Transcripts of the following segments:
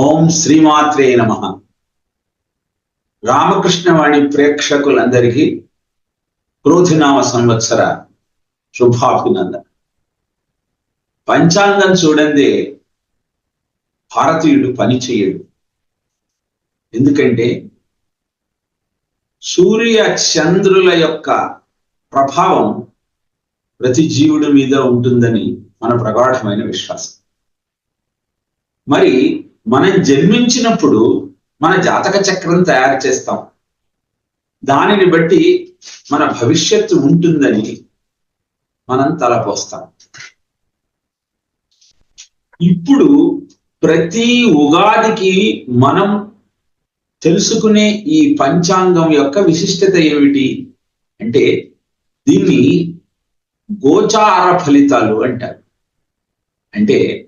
ఓం శ్రీమాత్రే నమ. రామకృష్ణవాణి ప్రేక్షకులందరికీ క్రోధినామ సంవత్సర శుభాభినందన. పంచాంగం చూడండి భారతీయుడు పని చేయడు. ఎందుకంటే సూర్య చంద్రుల యొక్క ప్రభావం ప్రతి జీవుడి మీద ఉంటుందని మన ప్రగాఢమైన విశ్వాసం. మరి మనం జన్మించినప్పుడు మన జాతక చక్రం తయారు చేస్తాం. దానిని బట్టి మన భవిష్యత్తు ఉంటుందని మనం తలపోస్తాం. ఇప్పుడు ప్రతి ఉగాదికి మనం తెలుసుకునే ఈ పంచాంగం యొక్క విశిష్టత ఏమిటి అంటే దీన్ని గోచార ఫలితాలు అంటారు. అంటే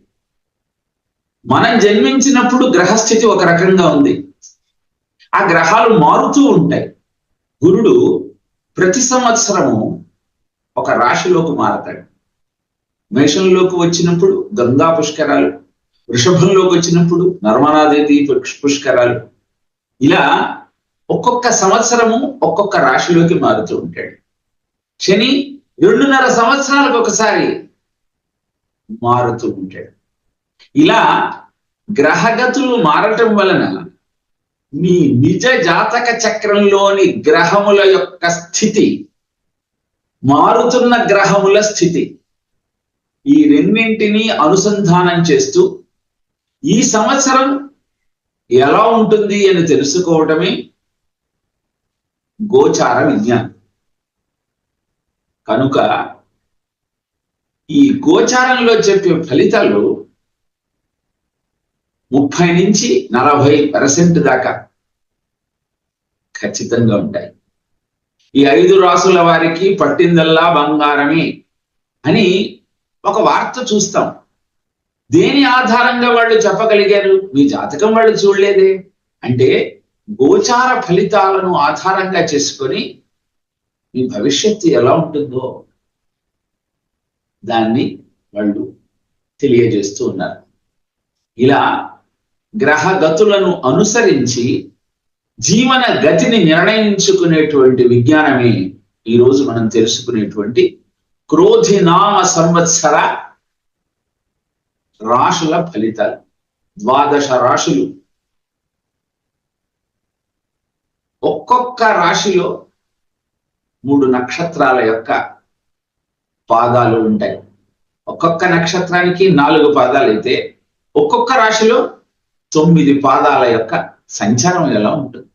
మనం జన్మించినప్పుడు గ్రహస్థితి ఒక రకంగా ఉంది. ఆ గ్రహాలు మారుతూ ఉంటాయి. గురుడు ప్రతి సంవత్సరము ఒక రాశిలోకి మారతాడు. మేషంలోకి వచ్చినప్పుడు గంగా పుష్కరాలు వృషభంలోకి వచ్చినప్పుడు నర్మదాదేవి పుష్కరాలు. ఇలా ఒక్కొక్క సంవత్సరము ఒక్కొక్క రాశిలోకి మారుతూ ఉంటాడు. శని రెండున్నర సంవత్సరాలకు ఒకసారి మారుతూ ఉంటాడు. ఇలా గ్రహగతులు మారటం వలన మీ నిజ జాతక చక్రంలోని గ్రహముల యొక్క స్థితి మారుతున్న గ్రహముల స్థితి ఈ రెండింటినీ అనుసంధానం చేస్తూ ఈ సంవత్సరం ఎలా ఉంటుంది అని తెలుసుకోవటమే గోచార విజ్ఞానం. కనుక ఈ గోచారంలో చెప్పే ఫలితాలు ముప్పై నుంచి నలభై పర్సెంట్ దాకా ఖచ్చితంగా ఉంటాయి. ఈ ఐదు రాసుల వారికి పట్టిందల్లా బంగారమే అని ఒక వార్త చూస్తాం. దేని ఆధారంగా వాళ్ళు చెప్పగలిగారు? మీ జాతకం వాళ్ళు చూడలేదే. అంటే గోచార ఫలితాలను ఆధారంగా చేసుకొని మీ భవిష్యత్తు ఎలా ఉంటుందో దాన్ని వాళ్ళు తెలియజేస్తూ ఉన్నారు. ఇలా గ్రహ గతులను అనుసరించి జీవన గతిని నిర్ణయించుకునేటువంటి విజ్ఞానమే ఈరోజు మనం తెలుసుకునేటువంటి క్రోధినామ సంవత్సర రాశుల ఫలితాలు. ద్వాదశ రాశులు. ఒక్కొక్క రాశిలో మూడు నక్షత్రాల యొక్క పాదాలు ఉంటాయి. ఒక్కొక్క నక్షత్రానికి నాలుగు పాదాలు అయితే ఒక్కొక్క రాశిలో తొమ్మిది పాదాల యొక్క సంచారం ఎలా ఉంటుంది?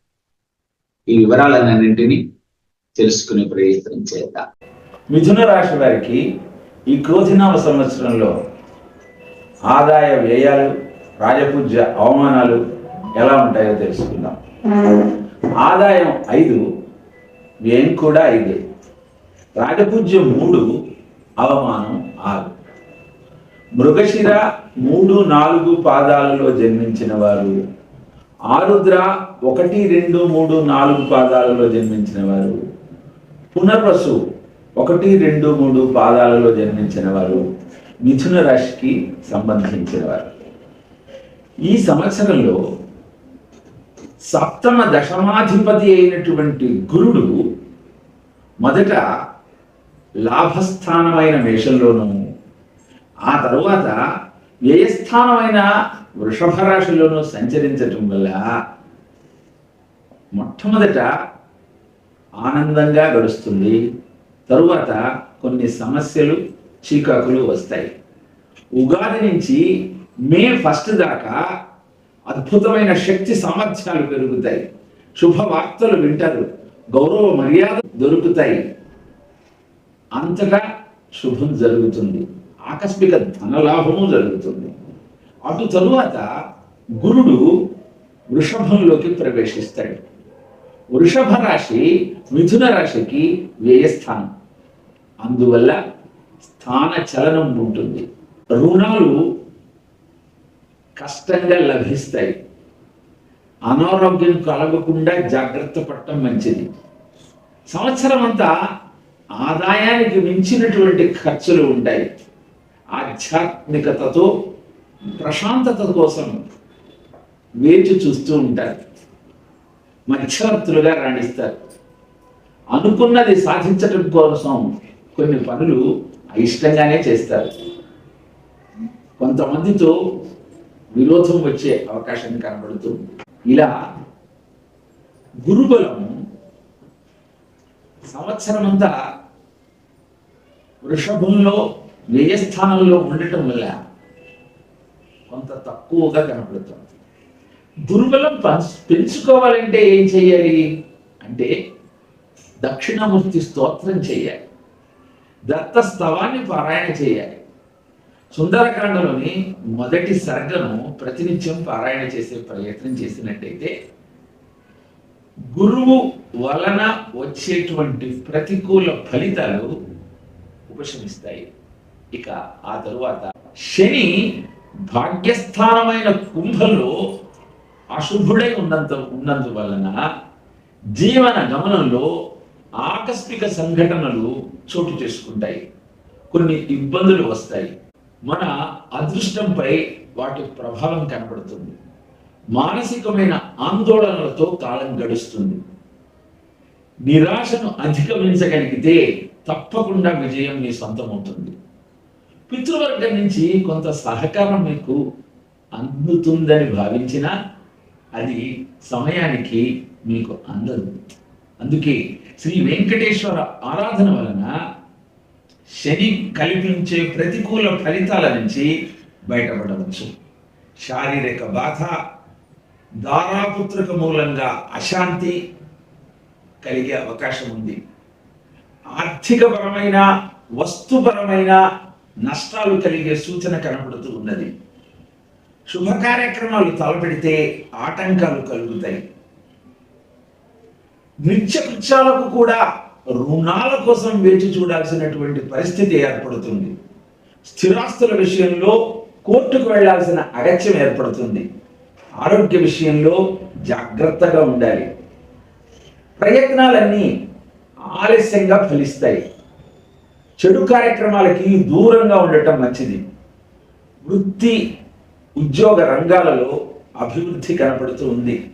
ఈ వివరాలన్నింటినీ తెలుసుకునే ప్రయత్నం చేద్దాం. మిథున రాశి వారికి ఈ క్రోధినామ సంవత్సరంలో ఆదాయ వ్యయాలు రాజపూజ్య అవమానాలు ఎలా ఉంటాయో తెలుసుకుందాం. ఆదాయం ఐదు వ్యయం కూడా ఐదే. రాజపూజ్యం మూడు అవమానం ఆరు. మృగశిర మూడు నాలుగు పాదాలలో జన్మించిన వారు. ఆరుద్ర ఒకటి రెండు మూడు నాలుగు పాదాలలో జన్మించిన వారు. పునర్వసు ఒకటి రెండు మూడు పాదాలలో జన్మించిన వారు. మిథున రాశికి సంబంధించిన వారు. ఈ సంవత్సరంలో సప్తమ దశమాధిపతి అయినటువంటి గురుడు మొదట లాభస్థానమైన మేషంలోనూ ఆ తరువాత వ్యయస్థానమైన వృషభ రాశిలోనూ సంచరించటం వల్ల మొట్టమొదట ఆనందంగా గడుస్తుంది. తరువాత కొన్ని సమస్యలు చీకాకులు వస్తాయి. ఉగాది నుంచి మే ఫస్ట్ దాకా అద్భుతమైన శక్తి సామర్థ్యాలు పెరుగుతాయి. శుభవార్తలు వింటారు. గౌరవ మర్యాద దొరుకుతాయి. అంతటా శుభం జరుగుతుంది. ఆకస్మిక ధనలాభము జరుగుతుంది. అటు తరువాత గురుడు వృషభంలోకి ప్రవేశిస్తాడు. వృషభ రాశి మిథున రాశికి వ్యయస్థానం. అందువల్ల స్థాన చలనం ఉంటుంది. రుణాలు కష్టంగా లభిస్తాయి. అనారోగ్యం కలగకుండా జాగ్రత్త పడటం మంచిది. సంవత్సరం అంతా ఆదాయానికి మించినటువంటి ఖర్చులు ఉంటాయి. ఆధ్యాత్మికతతో ప్రశాంతత కోసం వేచి చూస్తూ ఉంటారు. మధ్యవర్తులుగా రాణిస్తారు. అనుకున్నది సాధించటం కోసం కొన్ని పనులు అయిష్టంగానే చేస్తారు. కొంతమందితో విరోధం వచ్చే అవకాశం కనబడుతుంది ఇలా గురుబలం సంవత్సరం అంతా వృషభంలో వ్యయస్థానంలో ఉండటం వల్ల కొంత తక్కువగా కనపడుతుంది. దుర్బలం పెంచుకోవాలంటే ఏం చేయాలి? అంటే దక్షిణామూర్తి స్తోత్రం చేయాలి. దత్త స్తవాన్ని పారాయణ చేయాలి. సుందరకాండలోని మొదటి సర్గను ప్రతినిత్యం పారాయణ చేసే ప్రయత్నం చేసినట్టయితే గురువు వలన వచ్చేటువంటి ప్రతికూల ఫలితాలు ఉపశమిస్తాయి. ఇక ఆ తరువాత శని భాగ్యస్థానమైన కుంభలో అశుభుడై ఉన్నంత ఉన్నందువలన జీవన గమనంలో ఆకస్మిక సంఘటనలు చోటు చేసుకుంటాయి. కొన్ని ఇబ్బందులు వస్తాయి. మన అదృష్టంపై వాటి ప్రభావం కనబడుతుంది మానసికమైన ఆందోళనలతో కాలం గడుస్తుంది. నిరాశను అధిగమించగలిగితే తప్పకుండా విజయం నీ సొంతమవుతుంది. పితృవర్గం నుంచి కొంత సహకారం మీకు అందుతుందని భావించినా అది సమయానికి మీకు అందదు. అందుకే శ్రీ వెంకటేశ్వర ఆరాధన వలన శని కల్పించే ప్రతికూల ఫలితాల నుంచి బయటపడవచ్చు. శారీరక బాధ దారాపుత్రక మూలంగా అశాంతి కలిగే అవకాశం ఉంది. ఆర్థికపరమైన వస్తుపరమైన నష్టాలు కలిగే సూచన కనబడుతూ ఉన్నది. శుభ కార్యక్రమాలు తలపెడితే ఆటంకాలు కలుగుతాయి. నిత్యకృత్యాలకు కూడా రుణాల కోసం వేచి చూడాల్సినటువంటి పరిస్థితి ఏర్పడుతుంది. స్థిరాస్తుల విషయంలో కోర్టుకు వెళ్ళాల్సిన అగత్యం ఏర్పడుతుంది. ఆరోగ్య విషయంలో జాగ్రత్తగా ఉండాలి. ప్రయత్నాలన్నీ ఆలస్యంగా ఫలిస్తాయి. చెడు కార్యక్రమాలకి దూరంగా ఉండటం మంచిది. వృత్తి ఉద్యోగ రంగాలలో అభివృద్ధి కనపడుతూ ఉంది.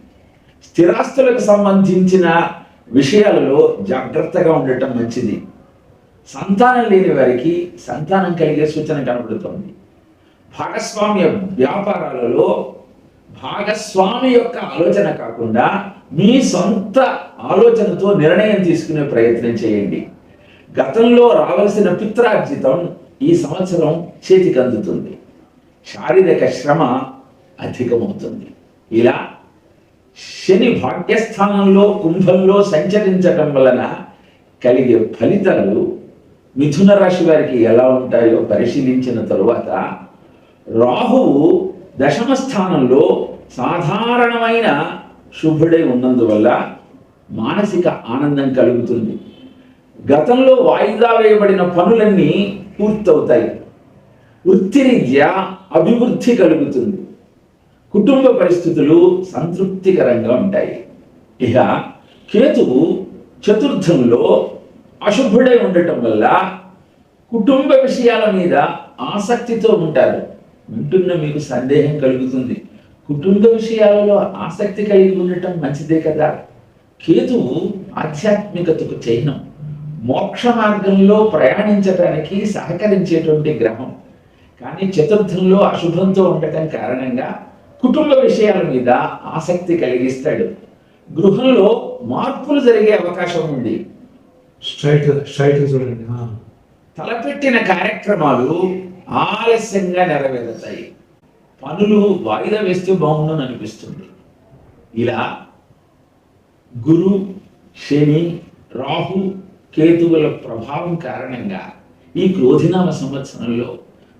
స్థిరాస్తులకు సంబంధించిన విషయాలలో జాగ్రత్తగా ఉండటం మంచిది. సంతానం లేని వారికి సంతానం కలిగే సూచన కనబడుతోంది భాగస్వామ్య వ్యాపారాలలో భాగస్వామి యొక్క ఆలోచన కాకుండా మీ సొంత ఆలోచనతో నిర్ణయం తీసుకునే ప్రయత్నం చేయండి. గతంలో రావలసిన పిత్రార్జితం ఈ సంవత్సరం చేతికి అందుతుంది. శారీరక శ్రమ అధికమవుతుంది. ఇలా శని భాగ్యస్థానంలో కుంభంలో సంచరించటం వలన కలిగే ఫలితాలు మిథున రాశి వారికి ఎలా ఉంటాయో పరిశీలించిన తరువాత రాహువు దశమ స్థానంలో సాధారణమైన శుభుడై ఉన్నందువల్ల మానసిక ఆనందం కలుగుతుంది. గతంలో వాయిదా వేయబడిన పనులన్నీ పూర్తవుతాయి. వృత్తిరీత్యా అభివృద్ధి కలుగుతుంది. కుటుంబ పరిస్థితులు సంతృప్తికరంగా ఉంటాయి. ఇక కేతువు చతుర్థంలో అశుభుడై ఉండటం వల్ల కుటుంబ విషయాల మీద ఆసక్తితో ఉంటారు వింటున్న మీకు సందేహం కలుగుతుంది. కుటుంబ విషయాలలో ఆసక్తి కలిగి ఉండటం మంచిదే కదా. కేతువు ఆధ్యాత్మికతకు చిహ్నం. మోక్ష మార్గంలో ప్రయాణించడానికి సహకరించేటువంటి గ్రహం. కానీ చతుర్థంలో అశుభంతో ఉండటం కారణంగా కుటుంబ విషయాల మీద ఆసక్తి కలిగిస్తాడు. గృహంలో మార్పులు జరిగే అవకాశం ఉంది. స్ట్రైట్ స్ట్రైట్ చూడండి. తలపెట్టిన కార్యక్రమాలు ఆలస్యంగా నెరవేరుతాయి. పనులు వాయిదా వేస్తే బాగుందని అనిపిస్తుంది. ఇలా గురు శని రాహు కేతువుల ప్రభావం కారణంగా ఈ క్రోధినామ సంవత్సరంలో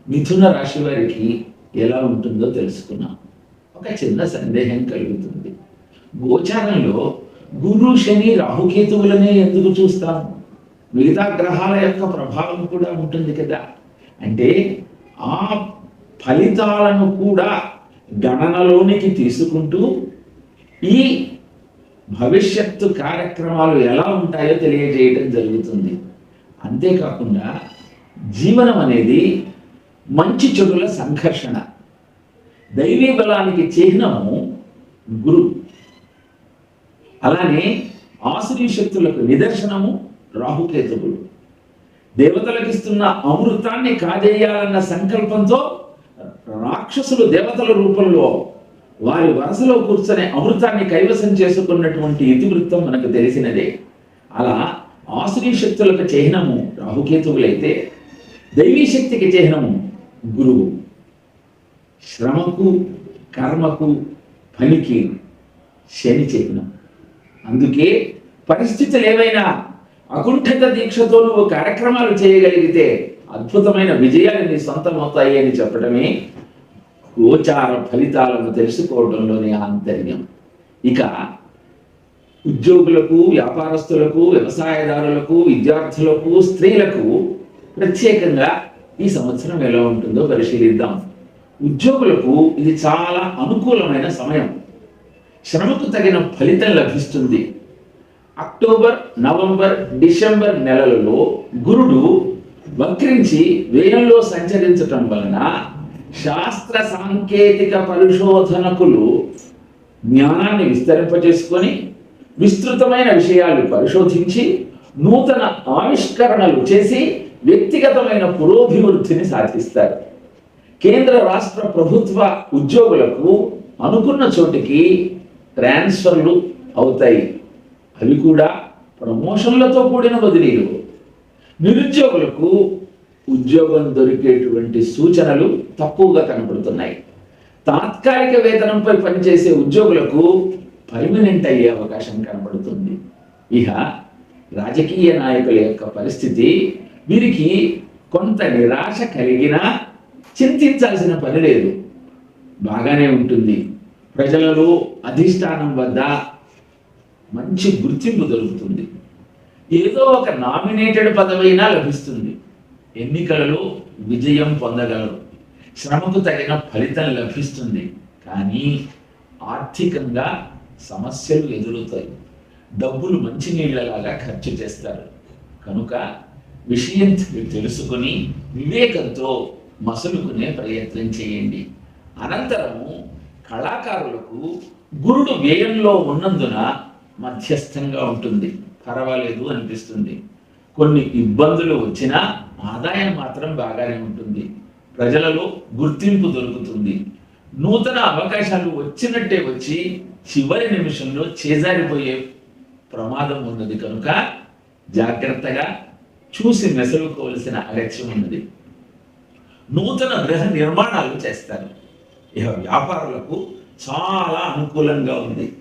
మిథున రాశి వారికి ఎలా ఉంటుందో తెలుసుకున్నాం. ఒక చిన్న సందేహం కలుగుతుంది. గోచారంలో గురు శని రాహుకేతువులనే ఎందుకు చూస్తాం? మిగతా గ్రహాల యొక్క ప్రభావం కూడా ఉంటుంది కదా. అంటే ఆ ఫలితాలను కూడా గణనలోనికి తీసుకుంటూ ఈ భవిష్యత్తు కార్యక్రమాలు ఎలా ఉంటాయో తెలియజేయడం జరుగుతుంది. అంతేకాకుండా జీవనం అనేది మంచి చెడుల సంఘర్షణ. దైవీ బలానికి చిహ్నము గురు. అలానే ఆసురీ శక్తులకు నిదర్శనము రాహుకేతువులు. దేవతలకు ఇస్తున్న అమృతాన్ని కాజేయాలన్న సంకల్పంతో రాక్షసులు దేవతల రూపంలో వారి వరసలో కూర్చొని అమృతాన్ని కైవసం చేసుకున్నటువంటి ఇతివృత్తం మనకు తెలిసినదే. అలా ఆసురీ శక్తులకు చిహ్నము రాహుకేతువులైతే దైవీ శక్తికి చిహ్నము గురువు. శ్రమకు కర్మకు పనికి శని చిహ్నం. అందుకే పరిస్థితులు ఏవైనా అకుంఠిత దీక్షతో నువ్వు కార్యక్రమాలు చేయగలిగితే అద్భుతమైన విజయాలు నీ సొంతమవుతాయి అని చెప్పడమే గోచార ఫలితాలను తెలుసుకోవడంలోని ఆంతర్యం. ఇక ఉద్యోగులకు వ్యాపారస్తులకు వ్యవసాయదారులకు విద్యార్థులకు స్త్రీలకు ప్రత్యేకంగా ఈ సంవత్సరం ఎలా ఉంటుందో పరిశీలిద్దాం. ఉద్యోగులకు ఇది చాలా అనుకూలమైన సమయం. శ్రమకు తగిన ఫలితం లభిస్తుంది. అక్టోబర్ నవంబర్ డిసెంబర్ నెలలలో గురుడు వక్రించి వ్యయంలో సంచరించటం వలన శాస్త్ర సాంకేతిక పరిశోధనకులు జ్ఞానాన్ని విస్తరింపజేసుకొని విస్తృతమైన విషయాలు పరిశోధించి నూతన ఆవిష్కరణలు చేసి వ్యక్తిగతమైన పురోభివృద్ధిని సాధిస్తారు. కేంద్ర రాష్ట్ర ప్రభుత్వ ఉద్యోగులకు అనుకున్న చోటికి ట్రాన్స్ఫర్లు అవుతాయి. అవి కూడా ప్రమోషన్లతో కూడిన బదిలీలు. నిరుద్యోగులకు ఉద్యోగం దొరికేటువంటి సూచనలు తక్కువగా కనబడుతున్నాయి. తాత్కాలిక వేతనంపై పనిచేసే ఉద్యోగులకు పర్మనెంట్ అయ్యే అవకాశం కనబడుతుంది. ఇక రాజకీయ నాయకుల యొక్క పరిస్థితి వీరికి కొంత నిరాశ కలిగినా చింతించాల్సిన పని లేదు. బాగానే ఉంటుంది. ప్రజలలో అధిష్టానం వద్ద మంచి గుర్తింపు దొరుకుతుంది. ఏదో ఒక నామినేటెడ్ పదవైనా లభిస్తుంది. ఎన్నికలలో విజయం పొందగలరు. శ్రమకు తగిన ఫలితం లభిస్తుంది కానీ ఆర్థికంగా సమస్యలు ఎదురవుతాయి. డబ్బులు మంచినీళ్ళలాగా ఖర్చు చేస్తారు. కనుక విషయం తెలుసుకుని వివేకంతో మసులుకునే ప్రయత్నం చేయండి. అనంతరము కళాకారులకు గురుడు వ్యయంలో ఉన్నందున మధ్యస్థంగా ఉంటుంది. పర్వాలేదు అనిపిస్తుంది. కొన్ని ఇబ్బందులు వచ్చినా ఆదాయం మాత్రం బాగానే ఉంటుంది. ప్రజలలో గుర్తింపు దొరుకుతుంది. నూతన అవకాశాలు వచ్చినట్టే వచ్చి చివరి నిమిషంలో చేజారిపోయే ప్రమాదం ఉన్నది కనుక జాగ్రత్తగా చూసి మెసలుకోవలసిన అగత్యం ఉన్నది. నూతన గృహ నిర్మాణాలు చేస్తారు. ఇక వ్యాపారులకు చాలా అనుకూలంగా ఉంది.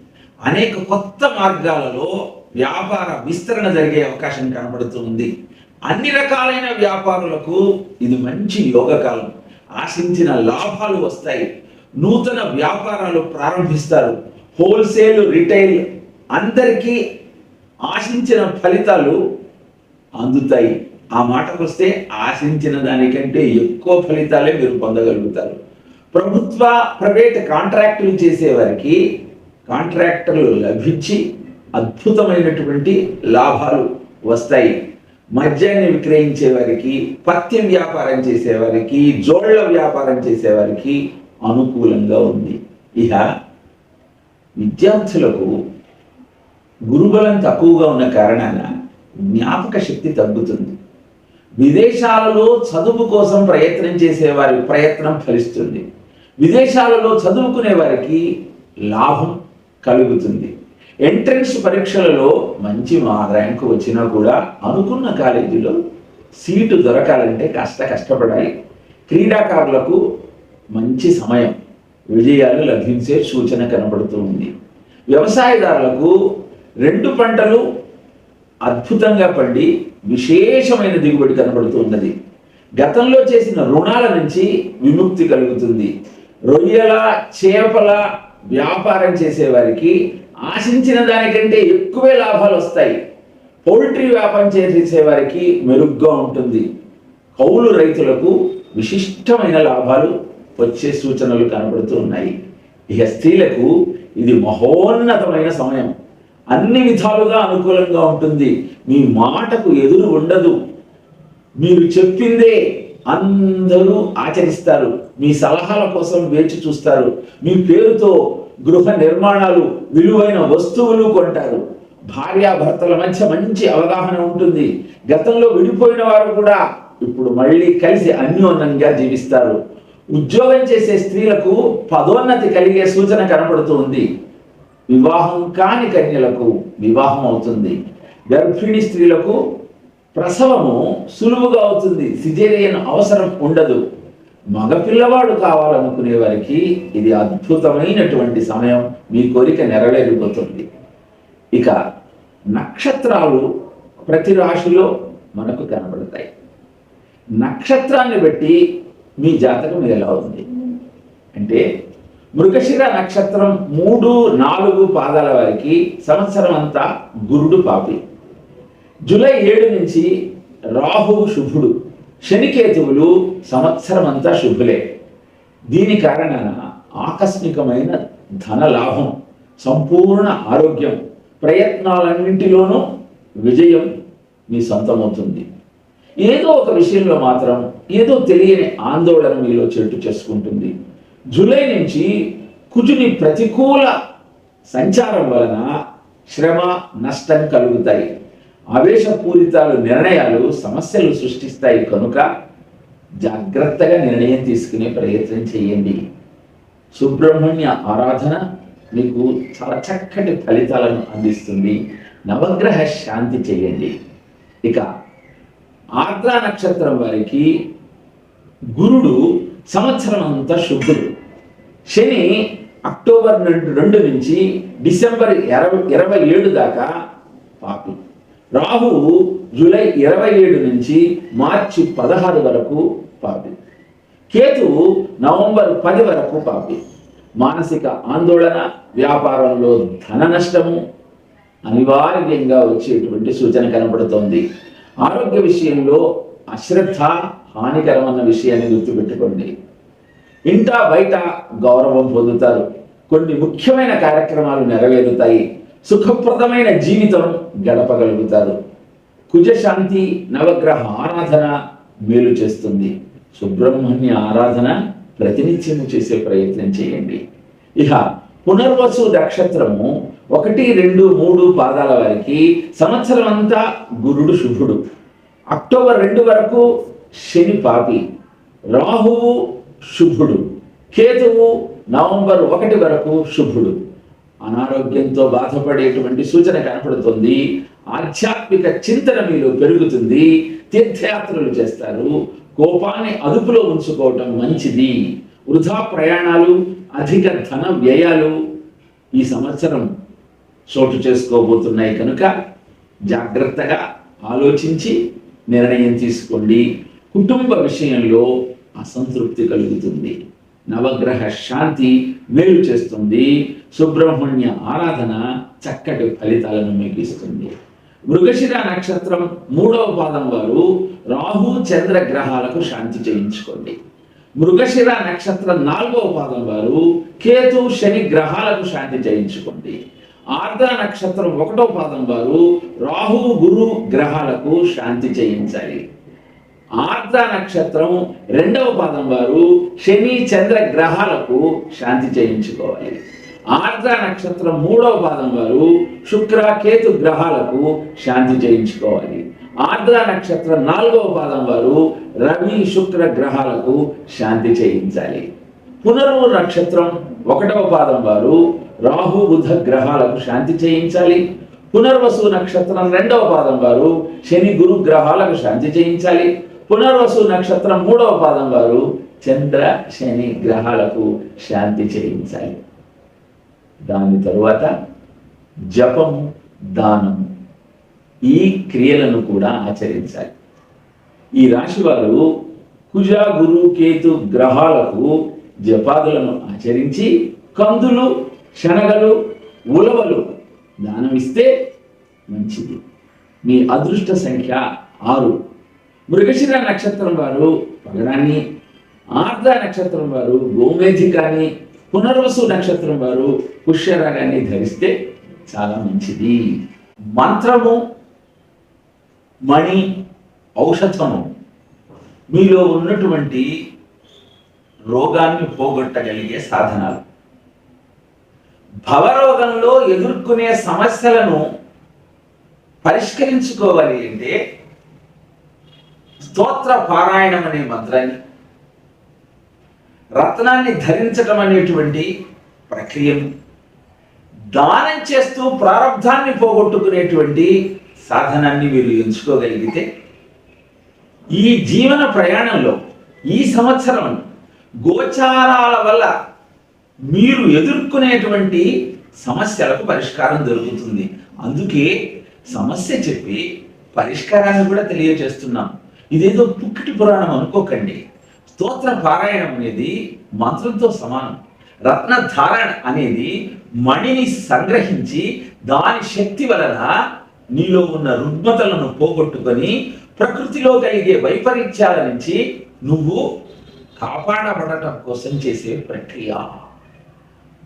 అనేక కొత్త మార్గాలలో వ్యాపార విస్తరణ జరిగే అవకాశం కనబడుతుంది అన్ని రకాలైన వ్యాపారులకు ఇది మంచి యోగకాలం. ఆశించిన లాభాలు వస్తాయి. నూతన వ్యాపారాలు ప్రారంభిస్తారు. హోల్సేల్ రిటైల్ అందరికీ ఆశించిన ఫలితాలు అందుతాయి. ఆ మాటకు వస్తే ఆశించిన దానికంటే ఎక్కువ ఫలితాలే మీరు పొందగలుగుతారు. ప్రభుత్వ ప్రైవేట్ కాంట్రాక్టులు చేసేవారికి కాంట్రాక్టర్లు లభించి అద్భుతమైనటువంటి లాభాలు వస్తాయి. మద్యాన్ని విక్రయించే వారికి పత్యం వ్యాపారం చేసేవారికి జోళ్ళ వ్యాపారం చేసేవారికి అనుకూలంగా ఉంది. ఇక విద్యార్థులకు గురుబలం తక్కువగా ఉన్న కారణాన జ్ఞాపక శక్తి తగ్గుతుంది. విదేశాలలో చదువు కోసం ప్రయత్నం చేసేవారి ప్రయత్నం ఫలిస్తుంది. విదేశాలలో చదువుకునే వారికి లాభం కలుగుతుంది. ఎంట్రన్స్ పరీక్షలలో మంచి మా ర్యాంకు వచ్చినా కూడా అనుకున్న కాలేజీలో సీటు దొరకాలంటే కష్ట కష్టపడాలి. క్రీడాకారులకు మంచి సమయం విజయాలు లభించే సూచన కనబడుతూ ఉంది. వ్యవసాయదారులకు రెండు పంటలు అద్భుతంగా పండి విశేషమైన దిగుబడి కనబడుతూ ఉన్నది. గతంలో చేసిన రుణాల నుంచి విముక్తి కలుగుతుంది. రొయ్యల చేపల వ్యాపారం చేసేవారికి ఆశించిన దానికంటే ఎక్కువే లాభాలు వస్తాయి. పౌల్ట్రీ వ్యాపారం చేసే వారికి మెరుగ్గా ఉంటుంది. కౌలు రైతులకు విశిష్టమైన లాభాలు వచ్చే సూచనలు కనబడుతూ ఉన్నాయి. ఇక స్త్రీలకు ఇది మహోన్నతమైన సమయం. అన్ని విధాలుగా అనుకూలంగా ఉంటుంది. మీ మాటకు ఎదురు ఉండదు. మీరు చెప్పిందే అందరూ ఆచరిస్తారు. మీ సలహాల కోసం వేచి చూస్తారు. మీ పేరుతో గృహ నిర్మాణాలు విలువైన వస్తువులు కొంటారు. భార్యాభర్తల మధ్య మంచి అవగాహన ఉంటుంది. గతంలో విడిపోయిన వారు కూడా ఇప్పుడు మళ్ళీ కలిసి అన్యోన్యంగా జీవిస్తారు. ఉద్యోగం చేసే స్త్రీలకు పదోన్నతి కలిగే సూచన కనబడుతుంది వివాహం కాని కన్యలకు వివాహం అవుతుంది. గర్భిణీ స్త్రీలకు ప్రసవము సులువుగా అవుతుంది. సిజేరియన్ అవసరం ఉండదు. మగ పిల్లవాడు కావాలనుకునే వారికి ఇది అద్భుతమైనటువంటి సమయం. మీ కోరిక నెరవేరిపోతుంది. ఇక నక్షత్రాలు ప్రతి రాశిలో మనకు కనబడతాయి. నక్షత్రాన్ని బట్టి మీ జాతకం ఎలా ఉంది? అంటే మృగశిర నక్షత్రం మూడు నాలుగు పాదాల వారికి సంవత్సరం అంతా గురుడు పాపి. జూలై ఏడు నుంచి రాహువు శుభుడు శనికేతువులు సంవత్సరం అంతా శుభులే. దీని కారణాన ఆకస్మికమైన ధన లాభం సంపూర్ణ ఆరోగ్యం ప్రయత్నాలన్నింటిలోనూ విజయం మీ సొంతమవుతుంది. ఏదో ఒక విషయంలో మాత్రం ఏదో తెలియని ఆందోళన మీలో చెట్టు చేసుకుంటుంది. జూలై నుంచి కుజుని ప్రతికూల సంచారం వలన శ్రమ నష్టం కలుగుతాయి. ఆవేశపూరితాలు నిర్ణయాలు సమస్యలు సృష్టిస్తాయి కనుక జాగ్రత్తగా నిర్ణయం తీసుకునే ప్రయత్నం చేయండి. సుబ్రహ్మణ్య ఆరాధన మీకు చాలా చక్కటి ఫలితాలను అందిస్తుంది. నవగ్రహ శాంతి చేయండి. ఇక ఆర్ద్ర నక్షత్రం వారికి గురుడు సంవత్సరం అంతా శుద్ధుడు. శని అక్టోబర్ రెండు రెండు నుంచి డిసెంబర్ ఇరవై ఇరవై ఏడు దాకా పాపి. రాహువు జూలై ఇరవై ఏడు నుంచి మార్చి పదహారు వరకు పాపి. కేతువు నవంబర్ పది వరకు పాపి. మానసిక ఆందోళన వ్యాపారంలో ధన నష్టము అనివార్యంగా వచ్చేటువంటి సూచన కనబడుతోంది ఆరోగ్య విషయంలో అశ్రద్ధ హానికరమన్న విషయాన్ని గుర్తుపెట్టుకోండి. ఇంటా బయట గౌరవం పొందుతారు. కొన్ని ముఖ్యమైన కార్యక్రమాలు నెరవేరుతాయి. సుఖప్రదమైన జీవితం గడపగలుగుతారు. కుజశాంతి నవగ్రహ ఆరాధన మేలు చేస్తుంది. సుబ్రహ్మణ్య ఆరాధన ప్రతినిత్యము చేసే ప్రయత్నం చేయండి. ఇక పునర్వసు నక్షత్రము ఒకటి రెండు మూడు పాదాల వారికి సంవత్సరం అంతా గురుడు శుభుడు. అక్టోబర్ రెండు వరకు శని పాపి రాహువు శుభుడు కేతువు నవంబర్ ఒకటి వరకు శుభుడు. అనారోగ్యంతో బాధపడేటువంటి సూచన కనపడుతుంది. ఆధ్యాత్మిక చింతన మీలో పెరుగుతుంది. తీర్థయాత్రలు చేస్తారు. కోపాన్ని అదుపులో ఉంచుకోవటం మంచిది. వృధా ప్రయాణాలు అధిక ధన వ్యయాలు ఈ సంవత్సరం చోటు చేసుకోబోతున్నాయి కనుక జాగ్రత్తగా ఆలోచించి నిర్ణయం తీసుకోండి. కుటుంబ విషయంలో అసంతృప్తి కలుగుతుంది. నవగ్రహ శాంతి మేలు చేస్తుంది. సుబ్రహ్మణ్య ఆరాధన చక్కటి ఫలితాలను మీకు ఇస్తుంది మృగశిర నక్షత్రం మూడవ పాదం వారు రాహు చంద్ర గ్రహాలకు శాంతి చేయించుకోండి. మృగశిర నక్షత్రం నాలుగవ పాదం వారు కేతు శని గ్రహాలకు శాంతి చేయించుకోండి. ఆర్ద్ర నక్షత్రం ఒకటో పాదం వారు రాహు గురు గ్రహాలకు శాంతి చేయించాలి. ఆర్ద్ర నక్షత్రం రెండవ పాదం వారు శని చంద్ర గ్రహాలకు శాంతి చేయించుకోవాలి. ఆర్ద్ర నక్షత్రం మూడవ పాదం వారు శుక్ర కేతు గ్రహాలకు శాంతి చేయించుకోవాలి. ఆర్ద్ర నక్షత్రం నాలుగవ పాదం వారు రవి శుక్ర గ్రహాలకు శాంతి చేయించాలి. పునరు నక్షత్రం ఒకటవ పాదం వారు రాహు బుధ గ్రహాలకు శాంతి చేయించాలి. పునర్వసు నక్షత్రం రెండవ పాదం వారు శని గురు గ్రహాలకు శాంతి చేయించాలి. పునర్వసు నక్షత్రం మూడవ పాదం వారు చంద్ర శని గ్రహాలకు శాంతి చేయించాలి. దాని తరువాత జపము దానము ఈ క్రియలను కూడా ఆచరించాలి. ఈ రాశి వారు కుజ గురు కేతు గ్రహాలకు జపాదులను ఆచరించి కందులు శనగలు ఉలవలు దానమిస్తే మంచిది. మీ అదృష్ట సంఖ్య ఆరు. మృగశిర నక్షత్రం వారు పగడాన్ని ఆర్ద్ర నక్షత్రం వారు గోమేధికాన్ని పునర్వసు నక్షత్రం వారు పుష్యరాగాన్ని ధరిస్తే చాలా మంచిది. మంత్రము మణి ఔషధము. మీలో ఉన్నటువంటి రోగాన్ని పోగొట్టగలిగే సాధనాలు. భవరోగంలో ఎదుర్కొనే సమస్యలను పరిష్కరించుకోవాలి అంటే స్తోత్ర పారాయణం అనే మంత్రాన్ని రత్నాన్ని ధరించడం అనేటువంటి ప్రక్రియను దానం చేస్తూ ప్రారంధాన్ని పోగొట్టుకునేటువంటి సాధనాన్ని మీరు ఎంచుకోగలిగితే ఈ జీవన ప్రయాణంలో ఈ సంవత్సరం గోచారాల వల్ల మీరు ఎదుర్కొనేటువంటి సమస్యలకు పరిష్కారం దొరుకుతుంది. అందుకే సమస్య చెప్పి పరిష్కారాన్ని కూడా తెలియజేస్తున్నాం. ఇదేదో పుక్కిటి పురాణం అనుకోకండి. స్తోత్ర పారాయణం అనేది మంత్రంతో సమానం. రత్న ధారణ అనేది మణిని సంగ్రహించి దాని శక్తి వలన నీలో ఉన్న రుగ్మతలను పోగొట్టుకొని ప్రకృతిలో కలిగే వైపరీత్యాల నుంచి నువ్వు కాపాడబడటం కోసం చేసే ప్రక్రియ.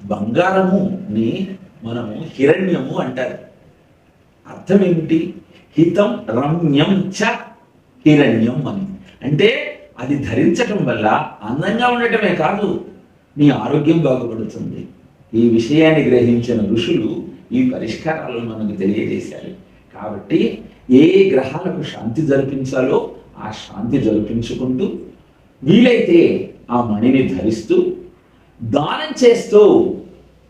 బంగారము ని మనము హిరణ్యము అంటారు. అర్థం ఏమిటి హితం రమ్యం చ హిరణ్యం అని అంటే అది ధరించటం వల్ల అందంగా ఉండటమే కాదు నీ ఆరోగ్యం బాగుపడుతుంది. ఈ విషయాన్ని గ్రహించిన ఋషులు ఈ పరిష్కారాలను మనకు తెలియజేశారు. కాబట్టి ఏ గ్రహాలకు శాంతి జరిపించాలో ఆ శాంతి జరిపించుకుంటూ వీలైతే ఆ మణిని ధరిస్తూ దానం చేస్తూ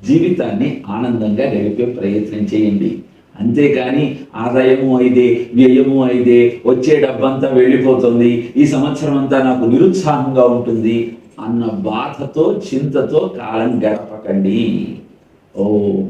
జీవితాన్ని ఆనందంగా గడిపే ప్రయత్నం చేయండి. అంతేకాని ఆదాయము అయితే వ్యయము అయితే వచ్చే డబ్బంతా వెళ్ళిపోతుంది. ఈ సంవత్సరం అంతా నాకు నిరుత్సాహంగా ఉంటుంది అన్న బాధతో చింతతో కాలం గడపకండి. ఓం